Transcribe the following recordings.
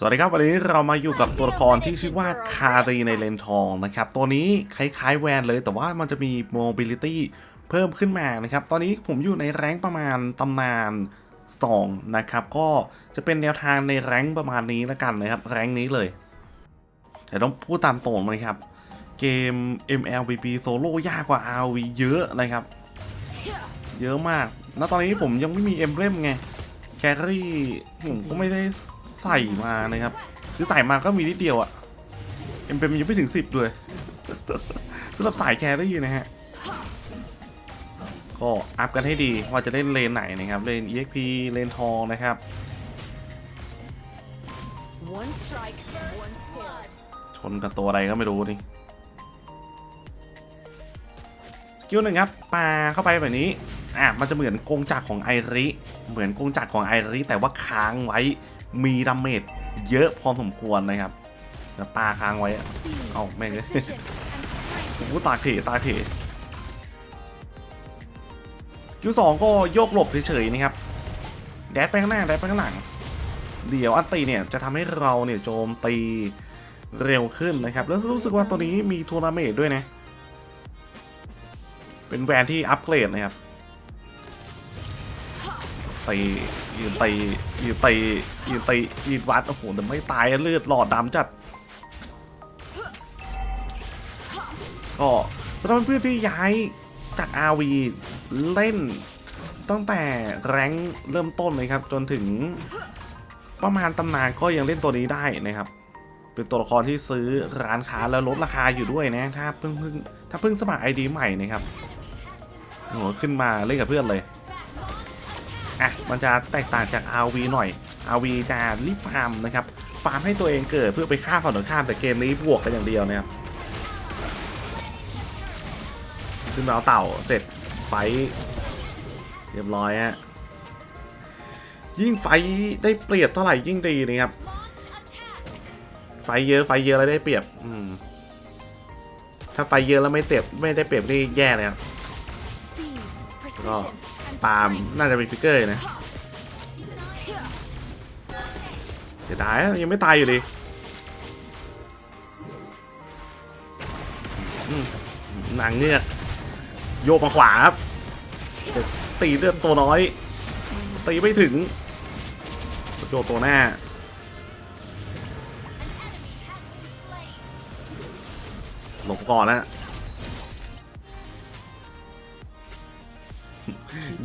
สวัสดีครับวันนี้เรามาอยู่กับตัวละครที่ชื่อว่าคารีในเลนทองนะครับ ตัวนี้คล้ายๆแวนเลย แต่ว่ามันจะมี mobility เพิ่มขึ้นมานะครับ ตอนนี้ผมอยู่ในแรงประมาณตำนาน2นะครับ ก็จะเป็นแนวทางในแรงประมาณนี้ล้วกันนะครับ แรงนี้เลยแต่ต้องพูดตามตรงเลยครับ เกม MLBB Solo ยากกว่า RV เยอะนะครับ เยอะมากแล้วตอนนี้ผมยังไม่มีเอ็มเบลมไงแครี่ผมก็ไม่ได้ ใส่มานะครับ คือใส่มาก็มีนิดเดียวอะเอ็มเบลมยังไม่ถึงสิบด้วยสำหรับสายแครี่นะฮะ ก็อัพกันให้ดีว่าจะเล่นเลนไหนนะครับ เลน EXP เลนทองนะครับ One strike, one skill. ชนกับตัวอะไรก็ไม่รู้นี่สกิลหนึ่งครับปาเข้าไปแบบนี้อะมันจะเหมือนกงจักรของไอริ เหมือนกงจักรของไอริ แต่ว่าค้างไว้ มีดาเมจเยอะพอสมควรนะครับแล้วปาค้างไว้อะ Speed, เอาแม่งเลย precision, and strength. โอ้โหตาเขตาเขสกิลสองก็โยกหลบเฉยๆนะครับ แดดไปข้างหน้าแดดไปข้างหลัง เดี๋ยวอันตีเนี่ยจะทำให้เราเนี่ยโจมตีเร็วขึ้นนะครับ แล้วรู้สึกว่าตัวนี้มีทัวร์นาเมตด้วยนะ เป็นแวนที่อัปเกรดนะครับ ตียืนตียืนตียืนตียืนวัดโอ้โหแต่ไม่ตายเลือดหลอดดำจัดก็สำหรับเพื่อนๆที่ย้ายจาก RV เล่นตั้งแต่แรงเริ่มต้นเลยครับ จนถึงประมาณตำนานก็ยังเล่นตัวนี้ได้นะครับ เป็นตัวละครที่ซื้อร้านค้าแล้วลดราคาอยู่ด้วยนะ ถ้าเพิ่งเพิ่งถ้าเพิ่งสมัคร ID ใหม่นะครับโอ้โหขึ้นมาเล่นกับเพื่อนเลย มันจะแตกต่างจาก RV หน่อย RV จะรีบฟาร์มนะครับ ฟาร์มให้ตัวเองเกิดเพื่อไปฆ่าฝั่งตรงข้ามแต่เกมนี้บวกกันอย่างเดียวนะครับขึ้นมาเอาเต่าเสร็จไฟเรียบร้อยฮะยิ่งไฟได้เปรียบเท่าไหร่ยิ่งดีนะครับ ไฟเยอะไฟเยอะแล้วได้เปรียบ อืมถ้าไฟเยอะแล้วไม่เปรียบไม่ได้เปรียบนี่แย่เลยครับ Speed, Đó. precision, and ปาล์มน่าจะเป็นฟิกเกอร์นะ เสียดายอะยังไม่ตายอยู่ดีอืมนางเงือกโยกมาขวาครับตีเลือดตัวน้อย ตีไม่ถึงโยกตัวหน้าหลบก่อนนะ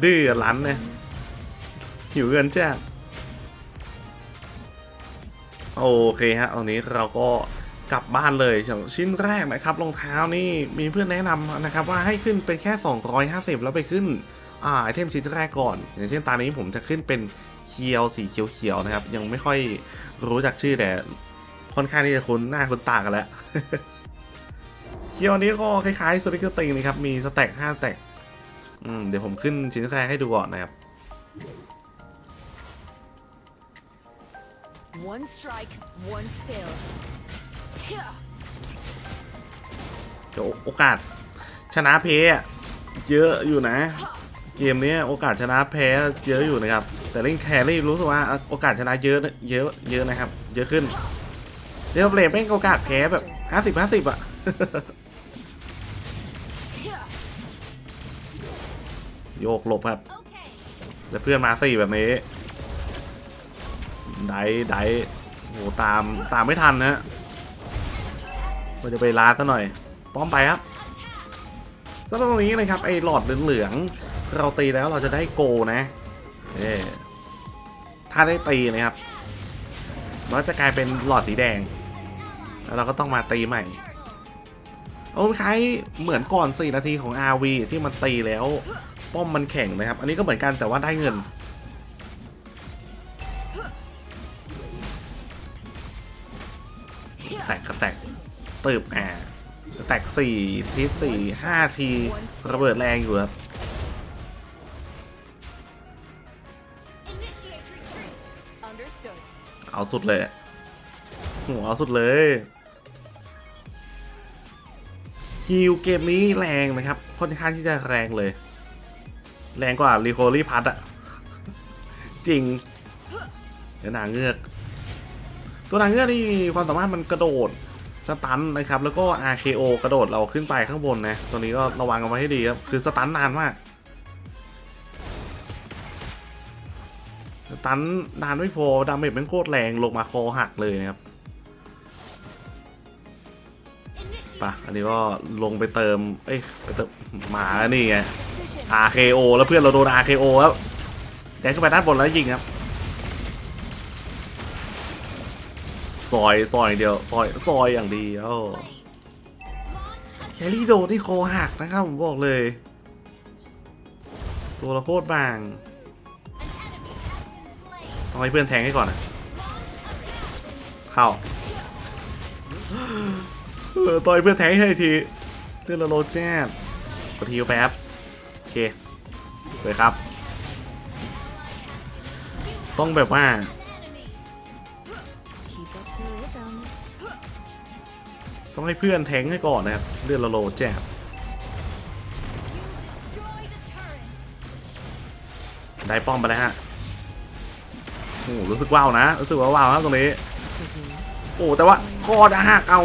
ดื้อลันเนี่ยหิวเงินจ้า โอเคฮะตอนนี้เราก็กลับบ้านเลยชิ้นแรกนะครับรองเท้านี่มีเพื่อนแนะนำนะครับว่าให้ขึ้นเป็นแค่ 250 แล้วไปขึ้นอ่าไอเทมชิ้นแรกก่อน อย่างเช่นตอนนี้ผมจะขึ้นเป็นเคียวสีเขียวๆนะครับ ยังไม่ค่อยรู้จักชื่อแต่ค่อนข้างที่จะคุ้นหน้าคุ้นตากันแล้วเคียวนี้ก็คล้ายๆสติกเกอร์ติงนะครับมีสแต็ก5สแต็กอืมเดี๋ยวผมขึ้นชิ้นแรกให้ดูก่อนนะครับ One strike, one skill. เดี๋ยวโอกาสชนะเพย์อะเยอะอยู่นะ เกมเนี้ยโอกาสชนะแพ้เยอะอยู่นะครับ แต่เล่นแครี่รู้สึกว่าโอกาสชนะเยอะเยอะเยอะนะครับ เยอะขึ้นเดลเบลแม่งโอกาสแพ้แบบห้าสิบห้าสิบอะโยกหลบครับ แล้วเพื่อนมาสี่แบบนี้ ไดไดโหตามตามไม่ทันนะก็จะไปลาซะหน่อย ป้อมไปครับสำหรับตรงนี้นะครับไอ้หลอดเหลืองๆเราตีแล้วเราจะได้โกนะเอถ้าได้ตีนะครับมันจะกลายเป็นหลอดสีแดง แล้วเราก็ต้องมาตีใหม่โอ้คล้ายเหมือนก่อน 4 นาทีของ RV ที่มันตีแล้ว ป้อมมันแข็งนะครับ อันนี้ก็เหมือนกันแต่ว่าได้เงิน แตกกระแตกตืบอ่าสแต็กสี่ทีสี่ห้าทีระเบิดแรงอยู่ครับเอาสุดเลยโหเอาสุดเลยฮิวเกมนี้แรงนะครับ ค่อนข้างที่จะแรงเลย แรงกว่ารีโคลี่พัทอะจริงเดี๋ยวนางเงือก ตัวนางเงือกนี่ความสามารถมันกระโดดสตันนะครับแล้วก็ RKO กระโดดเราขึ้นไปข้างบนนะตัวนี้ก็ระวังกันไว้ให้ดีครับคือสตันนานมากสตันนานไม่พอดาเมจมันโคตรแรงลงมาคอหักเลยนะครับปะอันนี้ก็ลงไปเติม เอ้ยไปเติมหมาแล้วนี่ไง RKO แล้วเพื่อนเราโดน RKO แล้วแดงขึ้นไปด้านบนแล้วยิงครับ ซอยซอยอย่างเดียวซอยซอยอย่างเดียวแครี่โดนที่คอหักนะครับผมบอกเลย ตัวละโคตรบางต้องให้เพื่อนแทงให้ก่อนนะเข้าเออต่อยเพื่อนแทงให้ทีเรื่องละโลแจ๊ดกดทีแป๊บโอเคเลยครับ ต้องแบบว่า ต้องให้เพื่อนแทงให้ก่อนนะครับเลือดละโลแจบได้ป้อมไปแล้วฮะโอ้รู้สึกว้าวนะรู้สึกว่าว้าวครับตรงนี้โอ้แต่ว่าคอจะหักเอา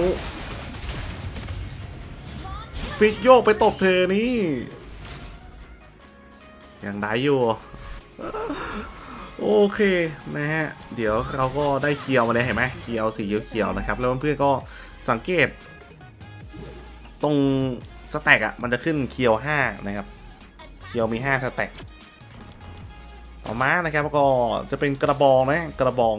ฟิกโยกไปตบเธอนี่ยังได้อยู่โอเคนะฮะเดี๋ยวเราก็ได้เคียวมาเลยเห็นไหมเคียวสีเขียวๆนะครับ แล้วเพื่อนก็ สังเกต ตรงสแต็กอะมันจะขึ้นเคียว5นะครับ เคียวมี5สแต็กต่อมานะครับก็จะเป็นกระบองนะกระบอง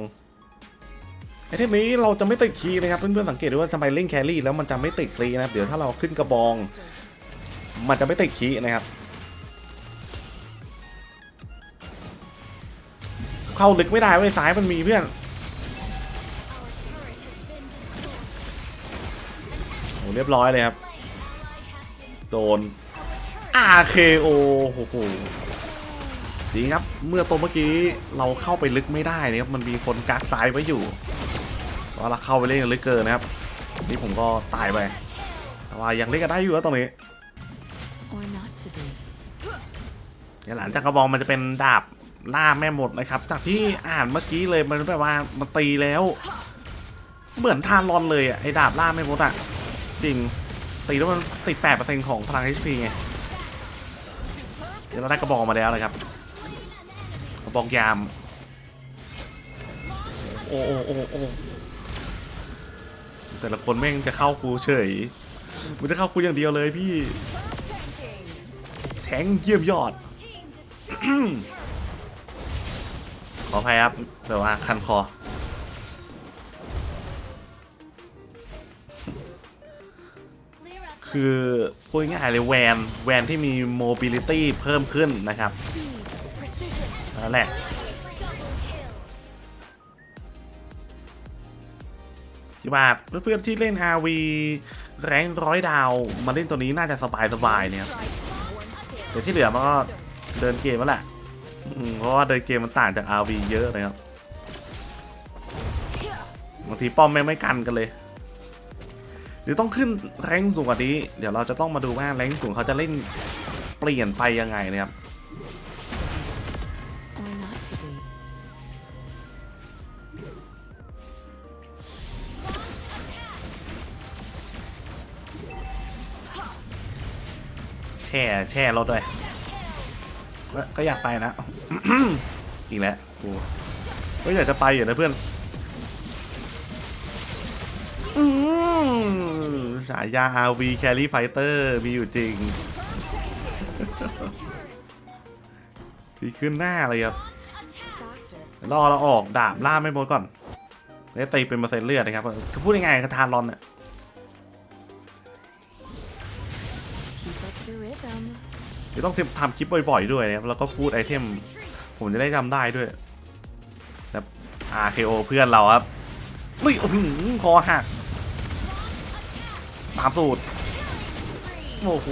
ไอเทมนี้เราจะไม่ติดคีย์นะครับเพื่อนๆสังเกตดูว่าทำไมเล่นแครี่แล้วมันจะไม่ติดคีย์นะครับเดี๋ยวถ้าเราขึ้นกระบอง มันจะไม่ติดคีย์นะครับ เข้าลึกไม่ได้เว้ยซ้ายมันมีเพื่อน เรียบร้อยเลยครับ โดน RKO โอ้โหจริงครับ เมื่อตัวเมื่อกี้เราเข้าไปลึกไม่ได้นะครับ มันมีคนกักซ้ายไว้อยู่ว่าเราเข้าไปเล่นกันลึกเกินนะครับ นี่ผมก็ตายไป แต่ว่ายังเล่นกันได้อยู่นะตรงนี้ Or not to be. เดี๋ยวหลังจากกระบองมันจะเป็นดาบล่าแม่หมดนะครับ จากที่อ่านเมื่อกี้เลยมันแบบว่ามันตีแล้ว เหมือนทานรอนเลยอะไอ้ดาบล่าแม่มดอะ จริง ตีแล้วมันติด8%ของพลัง HP ไง เดี๋ยวเราได้กระบอกมาแล้วนะครับ กระบอกยาม โอ้โอ้โอ้โอ้แต่ละคนแม่งจะเข้ากูเฉย มันจะเข้ากูอย่างเดียวเลยพี่ แทงเยี่ยมยอด ขออภัยครับแบบว่าคันคอ คือพูดง่ายๆเลยแวนแวนที่มีโมบิลิตี้เพิ่มขึ้นนะครับนั่นแหละ Double kill. ที่ว่าเพื่อนๆที่เล่น RV แรงร้อยดาวมาเล่นตัวนี้น่าจะสบายๆเนี่ยแต่ที่เหลือมันก็เดินเกมแล้วแหละเพราะว่าเดินเกมมันต่างจาก RV เยอะนะครับบางทีป้อมแม่ไม่กันกันเลย เดี๋ยวต้องขึ้นแรงสูงกว่านี้ เดี๋ยวเราจะต้องมาดูว่าแรงสูงเขาจะเล่นเปลี่ยนไปยังไงนะครับแช่แช่รถด้วยก็ก็อยากไปนะอีกแล้วกูก็อยากจะไปอยู่นะเพื่อน อืม ฉายา RV Carry Fighter มีอยู่จริงพี่ขึ้นหน้าเลยครับ Faster. รอเราออกดาบล่าไม่หมดก่อนแล้วตีเป็นเปอร์เซ็นต์เลือดนะครับคือพูดยังไงกระทานรอนเนี่ย Keep up the rhythm. เดี๋ยวต้องทำคลิปบ่อยๆด้วยนะครับ แล้วก็พูดไอเทม ผมจะได้จำได้ด้วยแบบ RKO เพื่อนเราครับนี่อื้อหือคอหัก ตามสูตร โอ้โห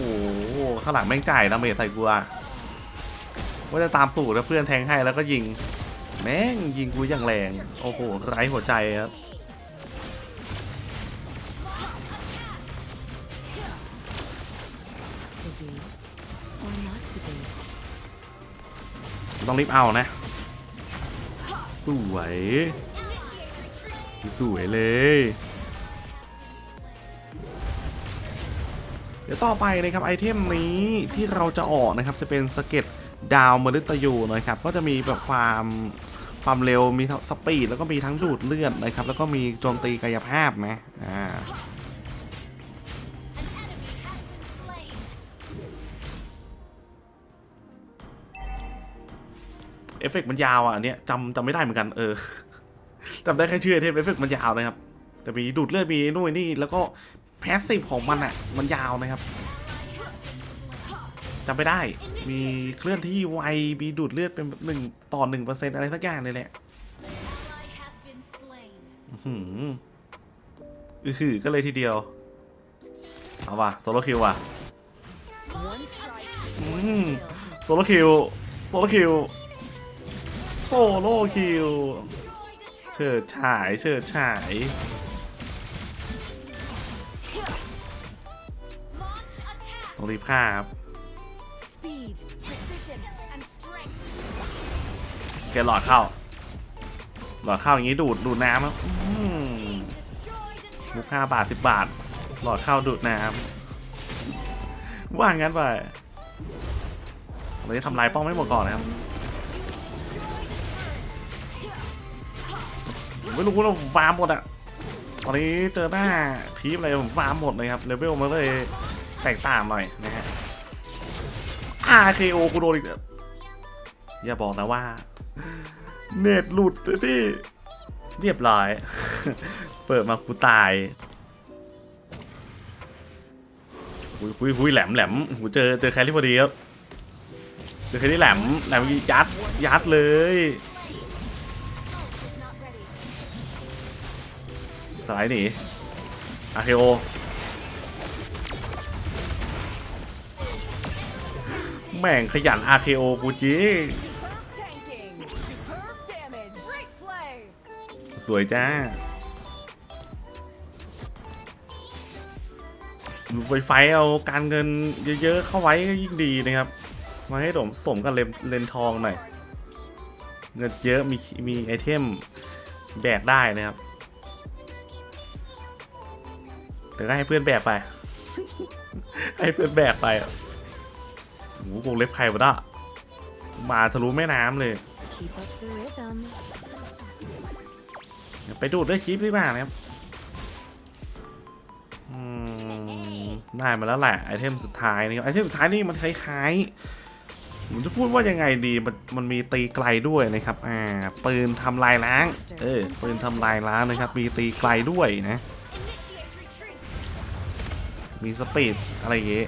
ข้างหลังแม่งจ่ายดาเมจใส่กูอะว่าจะตามสูตรแล้วเพื่อนแทงให้แล้วก็ยิง แม่งยิงกูอย่างแรง โอ้โหไร้หัวใจครับต้องรีบเอานะ สวย สวยเลย เดี๋ยวต่อไปนะครับไอเทมนี้ที่เราจะออกนะครับจะเป็นสเก็ตดาวมฤตยูนะครับก็จะมีแบบความความเร็วมีสปีดแล้วก็มีทั้งดูดเลือดนะครับแล้วก็มีโจมตีกายภาพนะอ่าเอฟเฟกต์มันยาวอะอันเนี้ยจำจำไม่ได้เหมือนกันเออจำได้แค่ชื่อไอเทมเอฟเฟกต์มันยาวนะครับแต่มีดูดเลือดมีนู่นนี่แล้วก็ แพสซีฟของมันอะ มันยาวนะครับจำไม่ได้ มีเคลื่อนที่ไว มีดูดเลือดเป็นหนึ่งต่อหนึ่งเปอร์เซ็นต์อะไรสักอย่างเลยแหละอื้อหืออือหือก็เลยทีเดียว เอาว่ะโซโลคิวว่ะโซโลคิว โซโลคิว โซโลคิว เฉิดฉาย เฉิดฉาย ต้องรีบฆ่าครับ Speed, precision, and strength. แกหลอดเข้า หลอดเข้าอย่างนี้ดูดดูดน้ำครับอื้อหือมุกห้าบาทสิบบาท หลอดเข้าดูดน้ำว่างั้นไปเราจะทำลายป้องไม่หมดก่อนนะครับผมไม่รู้ว่าผมฟาร์มหมดอะตอนนี้เจอหน้าพีฟอะไรผมฟาร์มหมดเลยครับเลเวลมันเลย แตกต่างหน่อยนะฮะ RKO กูโดนอีกแล้วอย่าบอกนะว่า เน็ตหลุดเลยพี่ เรียบร้อย เปิดมากูตายหุยหุยหุยแหลมแหลมหูเจอเจอแครี่พอดีครับ เจอแครี่แหลมแหลมยัดยัดเลยสไลด์หนี RKO แม่งขยัน RKO กูจิสวยจ้าไฟไฟเอาการเงินเยอะๆเข้าไว้ก็ยิ่งดีนะครับ มาให้สมสมกับเลนเลนทองหน่อย เงินเยอะมีมีไอเทมแบกได้นะครับ แต่ก็ให้เพื่อนแบกไป ให้เพื่อนแบกไป หวงเล็บใครวะน่ะมาทะลุแม่น้ำเลย ไปดูดด้วยคลิปดีกว่านะครับอืมได้มาแล้วแหละไอเทมสุดท้ายนี่ไอเทมสุดท้ายนี่มันคล้ายๆผมจะพูดว่ายังไงดีมันมันมีตีไกลด้วยนะครับ อ่าปืนทำลายล้าง เออปืนทำลายล้างนะครับ มีตีไกลด้วยนะ มีสปีดอะไรเงี้ย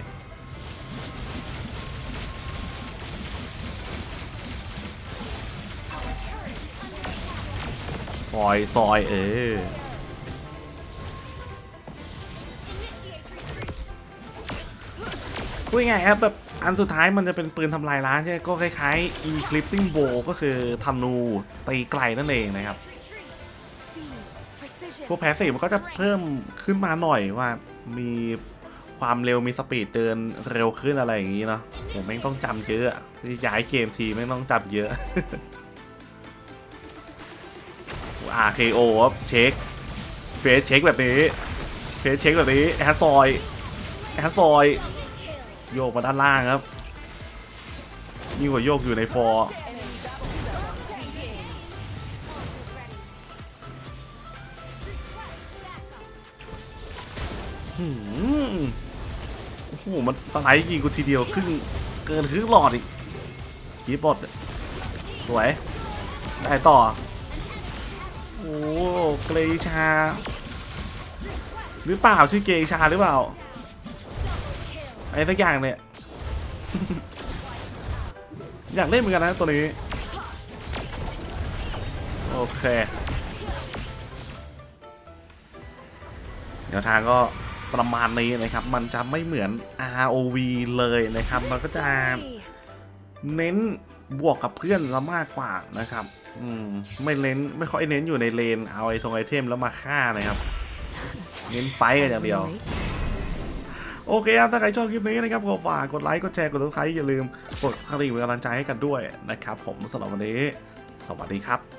อยซอยเออพูดง่ายครับแบบอันสุดท้ายมันจะเป็นปืนทำลายล้างใช่ไหมก็คล้ายๆ Eclipsing Bow ก็คือธนูตีไกลนั่นเองนะครับ พวกแพสซีฟมันก็จะเพิ่มขึ้นมาหน่อยว่ามีความเร็วมีสปีดเดินเร็วขึ้นอะไรอย่างนี้เนาะผมไม่ต้องจำเยอะที่ย้ายเกมทีไม่ต้องจำเยอะ RKO ครับเช็คเฟสเช็คแบบนี้เฟสเช็คแบบนี้แอดซอยแอดซอยโยกมาด้านล่างครับยิ่งกว่าโยกอยู่ในฟอร์โอ้โห มันสไลด์ยิงกูทีเดียวครึ่งเกินครึ่งหลอดอีกคีบอดสวย ได้ต่อ โอ้เกรชา หรือเปล่าชื่อเกรชาหรือเปล่าอะไรสักอย่างเนี่ย อยากเล่นเหมือนกันนะตัวนี้ โอเคแนวทางก็ประมาณนี้นะครับ มันจะไม่เหมือน ROV เลยนะครับ มันก็จะเน้นบวกกับเพื่อนละมากกว่านะครับ อืมไม่เน้นไม่ค่อยเน้นอยู่ในเลนเอาไอทงไอเทมแล้วมาฆ่านะครับ เน้นไฟท์กันอย่างเดียว Right? โอเคครับ ถ้าใครชอบคลิปนี้นะครับก็ฝากกดไลค์ กดแชร์ กดติดตามอย่าลืม กดกระดิ่งเป็นกำลังใจให้กันด้วยนะครับ ผมสำหรับวันนี้ สวัสดีครับ